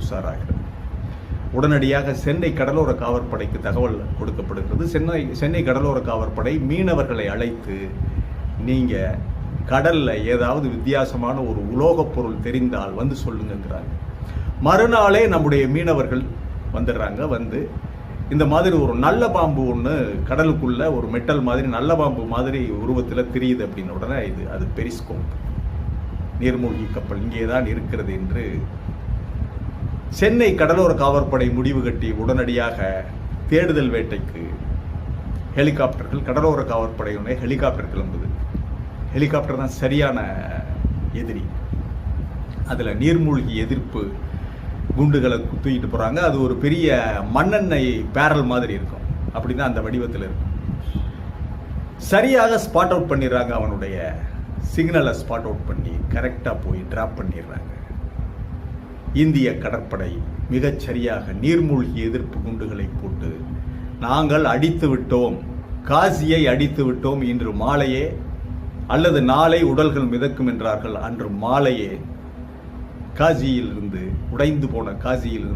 உஷாராகிறது உடனடியாக சென்னை கடலோர காவற்படைக்கு தகவல் கொடுக்கப்படுகிறது. சென்னை சென்னை கடலோர காவற்படை மீனவர்களை அழைத்து நீங்கள் கடலில் ஏதாவது வித்தியாசமான ஒரு உலோகப் பொருள் தெரிந்தால் வந்து சொல்லுங்கிறாங்க மறுநாளே நம்முடைய மீனவர்கள் வந்துடுறாங்க. வந்து இந்த மாதிரி ஒரு நல்ல பாம்பு ஒன்று கடலுக்குள்ள ஒரு மெட்டல் மாதிரி நல்ல பாம்பு மாதிரி உருவத்தில் தெரியுது அப்படின்னு உடனே இது அது பெரிஸ்கோப் நீர்மூழ்கி கப்பல் இங்கே தான் இருக்கிறது என்று சென்னை கடலோர காவற்படை முடிவு கட்டி உடனடியாக தேடுதல் வேட்டைக்கு ஹெலிகாப்டர்கள் கடலோர காவற்படையுடைய ஹெலிகாப்டர் கிளம்புது. ஹெலிகாப்டர் தான் சரியான எதிரி. அதில் நீர்மூழ்கி எதிர்ப்பு குண்டுகளை தூக்கிட்டு போகிறாங்க அது ஒரு பெரிய மண்ணெண்ணெய் பேரல் மாதிரி இருக்கும். அப்படி தான் அந்த வடிவத்தில் இருக்கும். சரியாக ஸ்பாட் அவுட் பண்ணிடுறாங்க அவனுடைய சிக்னலை ஸ்பாட் அவுட் பண்ணி கரெக்டாக போய் ட்ராப் பண்ணிடுறாங்க. இந்திய கடற்படை மிகச்சரியாக நீர்மூழ்கி எதிர்ப்பு குண்டுகளை போட்டு நாங்கள் அடித்து விட்டோம் காசியை அடித்து விட்டோம் இன்று மாலையே அல்லது நாளை உடல்கள் மிதக்கும் என்றார்கள். அன்று மாலையே காசியிலிருந்து உடைந்து போன காசியிலிருந்து